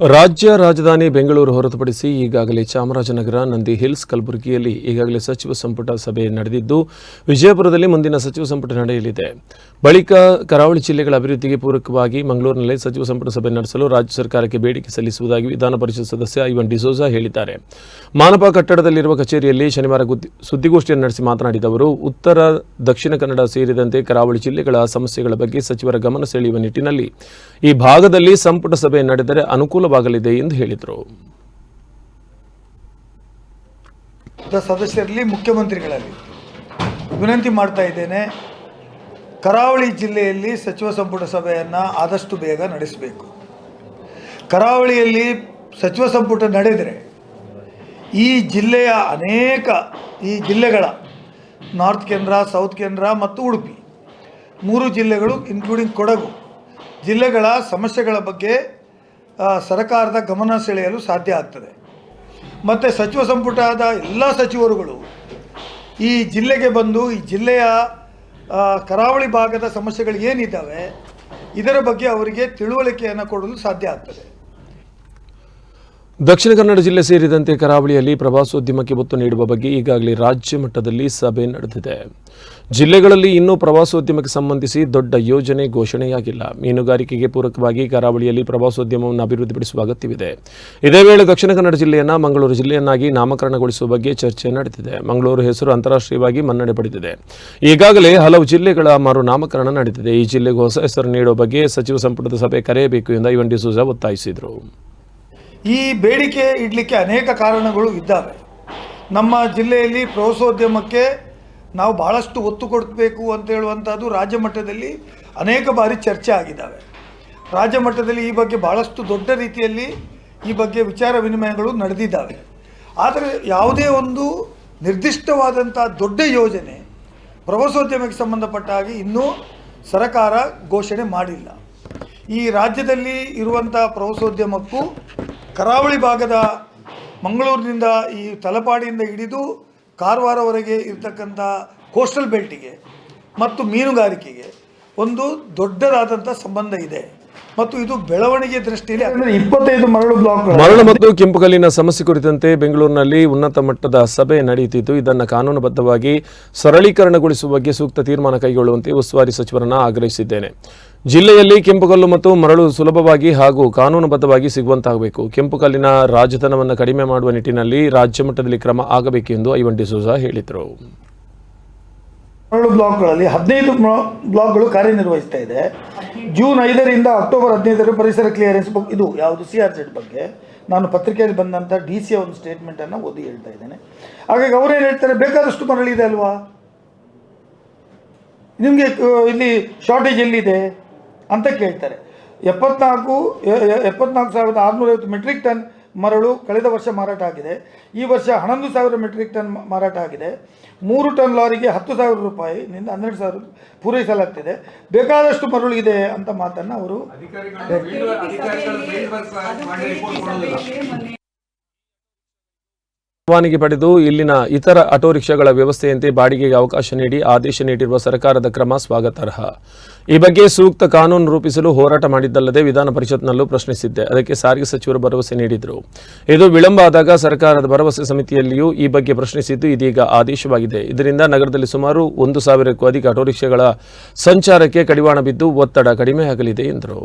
ರಾಜ್ಯ ರಾಜಧಾನಿ ಬೆಂಗಳೂರು ಹೊರತುಪಡಿಸಿ ಈಗಾಗಲೇ ಚಾಮರಾಜನಗರ, ನಂದಿ ಹಿಲ್ಸ್, ಕಲಬುರಗಿಯಲ್ಲಿ ಈಗಾಗಲೇ ಸಚಿವ ಸಂಪುಟ ಸಭೆ ನಡೆದಿದ್ದು, ವಿಜಯಪುರದಲ್ಲಿ ಮುಂದಿನ ಸಚಿವ ಸಂಪುಟ ನಡೆಯಲಿದೆ. ಬಳಿಕ ಕರಾವಳಿ ಜಿಲ್ಲೆಗಳ ಅಭಿವೃದ್ಧಿಗೆ ಪೂರಕವಾಗಿ ಮಂಗಳೂರಿನಲ್ಲಿ ಸಚಿವ ಸಂಪುಟ ಸಭೆ ನಡೆಸಲು ರಾಜ್ಯ ಸರ್ಕಾರಕ್ಕೆ ಬೇಡಿಕೆ ಸಲ್ಲಿಸುವುದಾಗಿ ವಿಧಾನ ಪರಿಷತ್ ಸದಸ್ಯ ಐವನ್ ಡಿಸೋಜಾ ಹೇಳಿದ್ದಾರೆ. ಮಾನಪ ಕಟ್ಟಡದಲ್ಲಿರುವ ಕಚೇರಿಯಲ್ಲಿ ಶನಿವಾರ ಸುದ್ದಿಗೋಷ್ಠಿಯನ್ನು ನಡೆಸಿ ಮಾತನಾಡಿದ ಅವರು, ಉತ್ತರ ದಕ್ಷಿಣ ಕನ್ನಡ ಸೇರಿದಂತೆ ಕರಾವಳಿ ಜಿಲ್ಲೆಗಳ ಸಮಸ್ಯೆಗಳ ಬಗ್ಗೆ ಸಚಿವರ ಗಮನ ಸೆಳೆಯುವ ನಿಟ್ಟಿನಲ್ಲಿ ಈ ಭಾಗದಲ್ಲಿ ಸಂಪುಟ ಸಭೆ ನಡೆದರೆ ಅನುಕೂಲವಾಗಲಿದೆ ಎಂದು ಹೇಳಿದರು. ಸದಸ್ಯರಲ್ಲಿ ಮುಖ್ಯಮಂತ್ರಿಗಳಲ್ಲಿ ವಿನಂತಿ ಮಾಡ್ತಾ ಇದ್ದೇನೆ, ಕರಾವಳಿ ಜಿಲ್ಲೆಯಲ್ಲಿ ಸಚಿವ ಸಂಪುಟ ಸಭೆಯನ್ನು ಆದಷ್ಟು ಬೇಗ ನಡೆಸಬೇಕು. ಕರಾವಳಿಯಲ್ಲಿ ಸಚಿವ ಸಂಪುಟ ನಡೆದರೆ ಈ ಜಿಲ್ಲೆಯ ಅನೇಕ, ಈ ಜಿಲ್ಲೆಗಳ ನಾರ್ತ್ ಕೇಂದ್ರ, ಸೌತ್ ಕೇಂದ್ರ ಮತ್ತು ಉಡುಪಿ, ಮೂರು ಜಿಲ್ಲೆಗಳು ಇನ್ಕ್ಲೂಡಿಂಗ್ ಕೊಡಗು, ಜಿಲ್ಲೆಗಳ ಸಮಸ್ಯೆಗಳ ಬಗ್ಗೆ ಸರ್ಕಾರದ ಗಮನ ಸೆಳೆಯಲು ಸಾಧ್ಯ ಆಗ್ತದೆ. ಮತ್ತು ಸಚಿವ ಸಂಪುಟದ ಎಲ್ಲ ಸಚಿವರುಗಳು ಈ ಜಿಲ್ಲೆಗೆ ಬಂದು, ಈ ಜಿಲ್ಲೆಯ ಕರಾವಳಿ ಭಾಗದ ಸಮಸ್ಯೆಗಳು ಏನಿದ್ದಾವೆ, ಇದರ ಬಗ್ಗೆ ಅವರಿಗೆ ತಿಳುವಳಿಕೆಯನ್ನು ಕೊಡಲು ಸಾಧ್ಯ ಆಗ್ತದೆ. ದಕ್ಷಿಣ ಕನ್ನಡ ಜಿಲ್ಲೆ ಸೇರಿದಂತೆ ಕರಾವಳಿಯಲ್ಲಿ ಪ್ರವಾಸೋದ್ಯಮಕ್ಕೆ ಒತ್ತು ನೀಡುವ ಬಗ್ಗೆ ಈಗಾಗಲೇ ರಾಜ್ಯ ಮಟ್ಟದಲ್ಲಿ ಸಭೆ ನಡೆದಿದೆ. ಜಿಲ್ಲೆಗಳಲ್ಲಿ ಇನ್ನೂ ಪ್ರವಾಸೋದ್ಯಮಕ್ಕೆ ಸಂಬಂಧಿಸಿ ದೊಡ್ಡ ಯೋಜನೆ ಘೋಷಣೆಯಾಗಿಲ್ಲ. ಮೀನುಗಾರಿಕೆಗೆ ಪೂರಕವಾಗಿ ಕರಾವಳಿಯಲ್ಲಿ ಪ್ರವಾಸೋದ್ಯಮವನ್ನು ಅಭಿವೃದ್ಧಿಪಡಿಸುವ ಅಗತ್ಯವಿದೆ. ಇದೇ ವೇಳೆ ದಕ್ಷಿಣ ಕನ್ನಡ ಜಿಲ್ಲೆಯನ್ನು ಮಂಗಳೂರು ಜಿಲ್ಲೆಯನ್ನಾಗಿ ನಾಮಕರಣಗೊಳಿಸುವ ಬಗ್ಗೆ ಚರ್ಚೆ ನಡೆದಿದೆ. ಮಂಗಳೂರು ಹೆಸರು ಅಂತಾರಾಷ್ಟ್ರೀಯವಾಗಿ ಮನ್ನಣೆ ಪಡೆದಿದೆ. ಈಗಾಗಲೇ ಹಲವು ಜಿಲ್ಲೆಗಳ ಮರು ನಾಮಕರಣ ನಡೆದಿದೆ. ಈ ಜಿಲ್ಲೆಗೂ ಹೊಸ ಹೆಸರು ನೀಡುವ ಬಗ್ಗೆ ಸಚಿವ ಸಂಪುಟದ ಸಭೆ ಕರೆಯಬೇಕು ಎಂದು ಐವನ್ ಡಿಸೋಜಾ ಒತ್ತಾಯಿಸಿದರು. ಈ ಬೇಡಿಕೆ ಇಡಲಿಕ್ಕೆ ಅನೇಕ ಕಾರಣಗಳು ಇದ್ದಾವೆ. ನಮ್ಮ ಜಿಲ್ಲೆಯಲ್ಲಿ ಪ್ರವಾಸೋದ್ಯಮಕ್ಕೆ ನಾವು ಭಾಳಷ್ಟು ಒತ್ತು ಕೊಡಬೇಕು ಅಂತ ಹೇಳುವಂಥದ್ದು ರಾಜ್ಯ ಮಟ್ಟದಲ್ಲಿ ಅನೇಕ ಬಾರಿ ಚರ್ಚೆ ಆಗಿದ್ದಾವೆ. ರಾಜ್ಯ ಮಟ್ಟದಲ್ಲಿ ಈ ಬಗ್ಗೆ ಭಾಳಷ್ಟು ದೊಡ್ಡ ರೀತಿಯಲ್ಲಿ ಈ ಬಗ್ಗೆ ವಿಚಾರ ವಿನಿಮಯಗಳು ನಡೆದಿದ್ದಾವೆ. ಆದರೆ ಯಾವುದೇ ಒಂದು ನಿರ್ದಿಷ್ಟವಾದಂಥ ದೊಡ್ಡ ಯೋಜನೆ ಪ್ರವಾಸೋದ್ಯಮಕ್ಕೆ ಸಂಬಂಧಪಟ್ಟ ಹಾಗೆ ಇನ್ನೂ ಸರಕಾರ ಘೋಷಣೆ ಮಾಡಿಲ್ಲ. ಈ ರಾಜ್ಯದಲ್ಲಿ ಇರುವಂಥ ಪ್ರವಾಸೋದ್ಯಮಕ್ಕೂ ಕರಾವಳಿ ಭಾಗದ ಮಂಗಳೂರಿನಿಂದ ಈ ತಲಪಾಡಿಯಿಂದ ಹಿಡಿದು ಕಾರವಾರವರೆಗೆ ಇರ್ತಕ್ಕಂಥ ಕೋಸ್ಟಲ್ ಬೆಲ್ಟಿಗೆ ಮತ್ತು ಮೀನುಗಾರಿಕೆಗೆ ಒಂದು ದೊಡ್ಡದಾದಂಥ ಸಂಬಂಧ ಇದೆ. ಮತ್ತು ಇದು ಬೆಳವಣಿಗೆ ದೃಷ್ಟಿಯಲ್ಲಿ ಇಪ್ಪತ್ತೈದು ಮರಳು ಬ್ಲಾಕ್ ಮರಳು ಮತ್ತು ಕೆಂಪುಕಲ್ಲಿನ ಸಮಸ್ಯೆ ಕುರಿತಂತೆ ಬೆಂಗಳೂರಿನಲ್ಲಿ ಉನ್ನತ ಮಟ್ಟದ ಸಭೆ ನಡೆಯುತ್ತಿದ್ದು ಇದನ್ನು ಕಾನೂನುಬದ್ಧವಾಗಿ ಸರಳೀಕರಣಗೊಳಿಸುವ ಬಗ್ಗೆ ಸೂಕ್ತ ತೀರ್ಮಾನ ಕೈಗೊಳ್ಳುವಂತೆ ಉಸ್ತುವಾರಿ ಸಚಿವರನ್ನ ಆಗ್ರಹಿಸಿದ್ದೇನೆ. ಜಿಲ್ಲೆಯಲ್ಲಿ ಕೆಂಪುಕಲ್ಲು ಮತ್ತು ಮರಳು ಸುಲಭವಾಗಿ ಹಾಗೂ ಕಾನೂನುಬದ್ಧವಾಗಿ ಸಿಗುವಂತಾಗಬೇಕು. ಕೆಂಪುಕಲ್ಲಿನ ರಾಜತನವನ್ನು ಕಡಿಮೆ ಮಾಡುವ ನಿಟ್ಟಿನಲ್ಲಿ ರಾಜ್ಯ ಮಟ್ಟದಲ್ಲಿ ಕ್ರಮ ಆಗಬೇಕು ಎಂದು ಐವನ್ ಡಿಸೋಜಾ ಹೇಳಿದರು. ಮರಳು ಬ್ಲಾಕ್ಗಳಲ್ಲಿ ಹದಿನೈದು ಬ್ಲಾಕ್ಗಳು ಕಾರ್ಯನಿರ್ವಹಿಸ್ತಾ ಇದೆ. ಜೂನ್ ಐದರಿಂದ ಅಕ್ಟೋಬರ್ ಹದಿನೈದರ ಪರಿಸರ ಕ್ಲಿಯರೆನ್ಸ್ ಬಗ್ಗೆ ಇದು ಯಾವುದು ಸಿ ಆರ್ ಜೆಡ್ ಬಗ್ಗೆ. ನಾನು ಪತ್ರಿಕೆಯಲ್ಲಿ ಬಂದಂಥ ಡಿ ಸಿ ಒಂದು ಸ್ಟೇಟ್ಮೆಂಟನ್ನು ಓದಿ ಹೇಳ್ತಾ ಇದ್ದೇನೆ. ಹಾಗಾಗಿ ಅವರೇನು ಹೇಳ್ತಾರೆ? ಬೇಕಾದಷ್ಟು ಮರಳಿದೆ ಅಲ್ವಾ? ನಿಮಗೆ ಇಲ್ಲಿ ಶಾರ್ಟೇಜ್ ಎಲ್ಲಿದೆ? ಅಂತ ಕೇಳ್ತಾರೆ. ಎಪ್ಪತ್ನಾಲ್ಕು ಎಪ್ಪತ್ನಾಲ್ಕು ಸಾವಿರದ ಆರುನೂರೈವತ್ತು ಮೆಟ್ರಿಕ್ ಟನ್ ಮರಳು ಕಳೆದ ವರ್ಷ ಮಾರಾಟ ಆಗಿದೆ. ಈ ವರ್ಷ ಹನ್ನೊಂದು ಸಾವಿರ ಮೆಟ್ರಿಕ್ ಟನ್ ಮಾರಾಟ ಆಗಿದೆ. ಮೂರು ಟನ್ ಲಾರಿಗೆ ಹತ್ತು ಸಾವಿರ ರೂಪಾಯಿನಿಂದ ಹನ್ನೆರಡು ಸಾವಿರ ಪೂರೈಸಲಾಗ್ತಿದೆ. ಬೇಕಾದಷ್ಟು ಮರಳು ಇದೆ ಅಂತ ಮಾತನ್ನು ಅವರು ಪರವಾನಗಿ ಪಡೆದು ಇಲ್ಲಿನ ಇತರ ಆಟೋ ರಿಕ್ಷಾಗಳ ವ್ಯವಸ್ಥೆಯಂತೆ ಬಾಡಿಗೆಗೆ ಅವಕಾಶ ನೀಡಿ ಆದೇಶ ನೀಡಿರುವ ಸರ್ಕಾರದ ಕ್ರಮ ಸ್ವಾಗತಾರ್ಹ. ಈ ಬಗ್ಗೆ ಸೂಕ್ತ ಕಾನೂನು ರೂಪಿಸಲು ಹೋರಾಟ ಮಾಡಿದ್ದಲ್ಲದೆ ವಿಧಾನ ಪರಿಷತ್ನಲ್ಲೂ ಪ್ರಶ್ನಿಸಿದ್ದೆ. ಅದಕ್ಕೆ ಸಾರಿಗೆ ಸಚಿವರು ಭರವಸೆ ನೀಡಿದರು. ಇದು ವಿಳಂಬ ಆದಾಗ ಸರ್ಕಾರದ ಭರವಸೆ ಸಮಿತಿಯಲ್ಲಿಯೂ ಈ ಬಗ್ಗೆ ಪ್ರಶ್ನಿಸಿದ್ದು ಇದೀಗ ಆದೇಶವಾಗಿದೆ. ಇದರಿಂದ ನಗರದಲ್ಲಿ ಸುಮಾರು ಒಂದು ಸಾವಿರಕ್ಕೂ ಅಧಿಕ ಆಟೋ ರಿಕ್ಷಾಗಳ ಸಂಚಾರಕ್ಕೆ ಕಡಿವಾಣ ಬಿದ್ದು ಒತ್ತಡ ಕಡಿಮೆಯಾಗಲಿದೆ ಎಂದರು.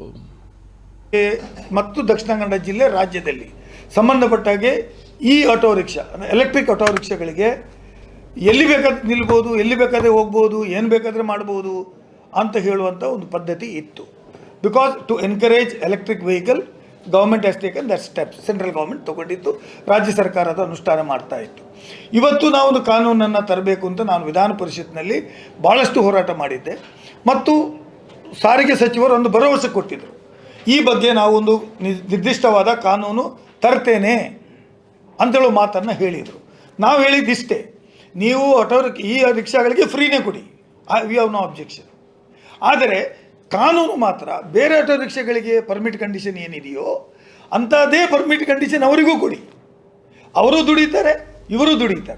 ಮತ್ತು ದಕ್ಷಿಣ ಕನ್ನಡ ಜಿಲ್ಲೆ ರಾಜ್ಯದಲ್ಲಿ ಸಂಬಂಧಪಟ್ಟ ಹಾಗೆ ಈ ಆಟೋ ರಿಕ್ಷಾ ಅಂದರೆ ಎಲೆಕ್ಟ್ರಿಕ್ ಆಟೋ ರಿಕ್ಷಾಗಳಿಗೆ ಎಲ್ಲಿ ಬೇಕಾದ್ರೆ ನಿಲ್ಬೋದು, ಎಲ್ಲಿ ಬೇಕಾದರೆ ಹೋಗ್ಬೋದು, ಏನು ಬೇಕಾದರೆ ಮಾಡ್ಬೋದು ಅಂತ ಹೇಳುವಂಥ ಒಂದು ಪದ್ಧತಿ ಇತ್ತು. Because to encourage electric vehicle government has taken that steps central government ತೊಗೊಂಡಿತ್ತು ರಾಜ್ಯ ಸರ್ಕಾರ ಅದು ಅನುಷ್ಠಾನ ಮಾಡ್ತಾ ಇತ್ತು. ಇವತ್ತು ನಾವು ಒಂದು ಕಾನೂನನ್ನು ತರಬೇಕು ಅಂತ ನಾನು ವಿಧಾನ ಪರಿಷತ್ನಲ್ಲಿ ಭಾಳಷ್ಟು ಹೋರಾಟ ಮಾಡಿದ್ದೆ. ಮತ್ತು ಸಾರಿಗೆ ಸಚಿವರು ಒಂದು ಭರವಸೆ ಕೊಟ್ಟಿದ್ದರು ಈ ಬಗ್ಗೆ ನಾವೊಂದು ನಿರ್ದಿಷ್ಟವಾದ ಕಾನೂನು ತರ್ತೇನೆ ಅಂತೇಳೋ ಮಾತನ್ನು ಹೇಳಿದರು. ನಾವು ಹೇಳಿದ್ದಿಷ್ಟೇ. ನೀವು ಆಟೋ ಈ ರಿಕ್ಷಾಗಳಿಗೆ ಫ್ರೀನೇ ಕೊಡಿ. ವಿ ಹ್ಯಾವ್ ನೋ ಅಬ್ಜೆಕ್ಷನ್ ಆದರೆ, ಕಾನೂನು ಮಾತ್ರ ಬೇರೆ ಆಟೋ ರಿಕ್ಷಾಗಳಿಗೆ ಪರ್ಮಿಟ್ ಕಂಡೀಷನ್ ಏನಿದೆಯೋ, ಅಂಥದ್ದೇ ಪರ್ಮಿಟ್ ಕಂಡೀಷನ್ ಅವರಿಗೂ ಕೊಡಿ. ಅವರು ದುಡಿತಾರೆ, ಇವರು ದುಡಿತಾರೆ.